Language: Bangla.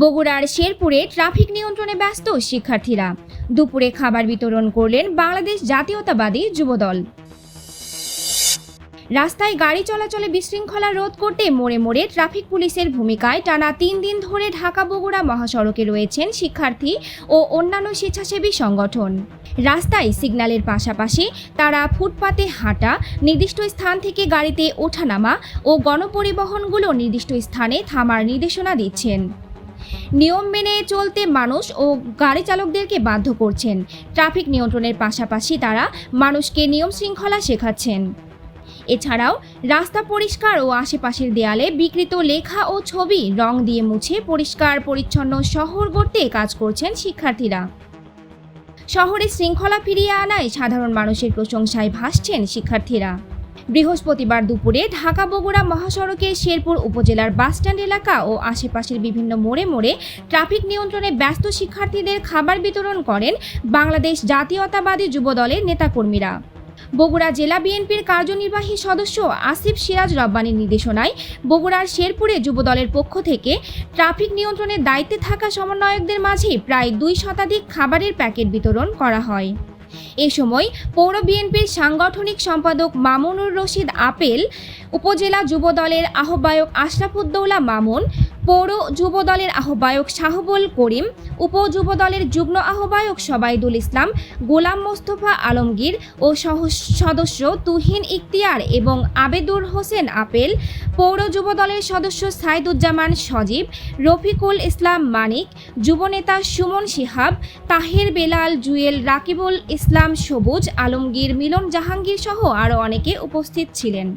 বগুড়ার শেরপুরে ট্রাফিক নিয়ন্ত্রণে ব্যস্ত শিক্ষার্থীরা। দুপুরে খাবার বিতরণ করলেন বাংলাদেশ জাতীয়তাবাদী যুবদল। রাস্তায় গাড়ি চলাচলে বিশৃঙ্খলা রোধ করতে মোড়ে মোড়ে ট্রাফিক পুলিশের ভূমিকায় টানা তিন দিন ধরে ঢাকা বগুড়া মহাসড়কে রয়েছেন শিক্ষার্থী ও অন্যান্য স্বেচ্ছাসেবী সংগঠন। রাস্তায় সিগন্যালের পাশাপাশি তারা ফুটপাতে হাঁটা, নির্দিষ্ট স্থান থেকে গাড়িতে ওঠানামা ও গণপরিবহনগুলো নির্দিষ্ট স্থানে থামার নির্দেশনা দিচ্ছেন। নিয়ম মেনে চলতে মানুষ ও গাড়ি চালকদেরকে বাধ্য করছেন। ট্রাফিক নিয়ন্ত্রণের পাশাপাশি তারা মানুষকে নিয়ম শৃঙ্খলা শেখাচ্ছেন। এছাড়াও রাস্তা পরিষ্কার ও আশেপাশের দেয়ালে বিকৃত লেখা ও ছবি রং দিয়ে মুছে পরিষ্কার, পরিচ্ছন্ন শহর গড়তে কাজ করছেন শিক্ষার্থীরা। শহরে শৃঙ্খলা ফিরিয়ে আনায় সাধারণ মানুষের প্রশংসায় ভাসছেন শিক্ষার্থীরা। বৃহস্পতিবার দুপুরে ঢাকা বগুড়া মহাসড়কের শেরপুর উপজেলার বাসস্ট্যান্ড এলাকা ও আশেপাশের বিভিন্ন মোড়ে মোড়ে ট্রাফিক নিয়ন্ত্রণে ব্যস্ত শিক্ষার্থীদের খাবার বিতরণ করেন বাংলাদেশ জাতীয়তাবাদী যুবদলের নেতাকর্মীরা। বগুড়া জেলা বিএনপির কার্যনির্বাহী সদস্য আসিফ সিরাজ রব্বানির নির্দেশনায় বগুড়ার শেরপুরে যুবদলের পক্ষ থেকে ট্রাফিক নিয়ন্ত্রণের দায়িত্বে থাকা সমন্বয়কদের মাঝে প্রায় দুই শতাধিক খাবারের প্যাকেট বিতরণ করা হয়। এ সময় পৌর বিএনপির সাংগঠনিক সম্পাদক মামুনুর রশিদ আপেল উপজেলা যুবদলের আহ্বায়ক আশরাফুদ্দৌলা মামুন পৌর যুবদলের আহ্বায়ক শাহবুল করিম, উপ যুবদলের যুগ্ম আহ্বায়ক সবাইদুল ইসলাম, গোলাম মোস্তফা আলমগীর ও সহ সদস্য তুহিন ইখতিয়ার এবং আবেদুর হোসেন আপেল, পৌর যুবদলের সদস্য সাইদুজ্জামান সজীব, রফিকুল ইসলাম মানিক, যুবনেতা সুমন সিহাব তাহের বেলাল জুয়েল রাকিবুল ইসলাম সবুজ, আলমগীর মিলন জাহাঙ্গীর সহ আরও অনেকে উপস্থিত ছিলেন।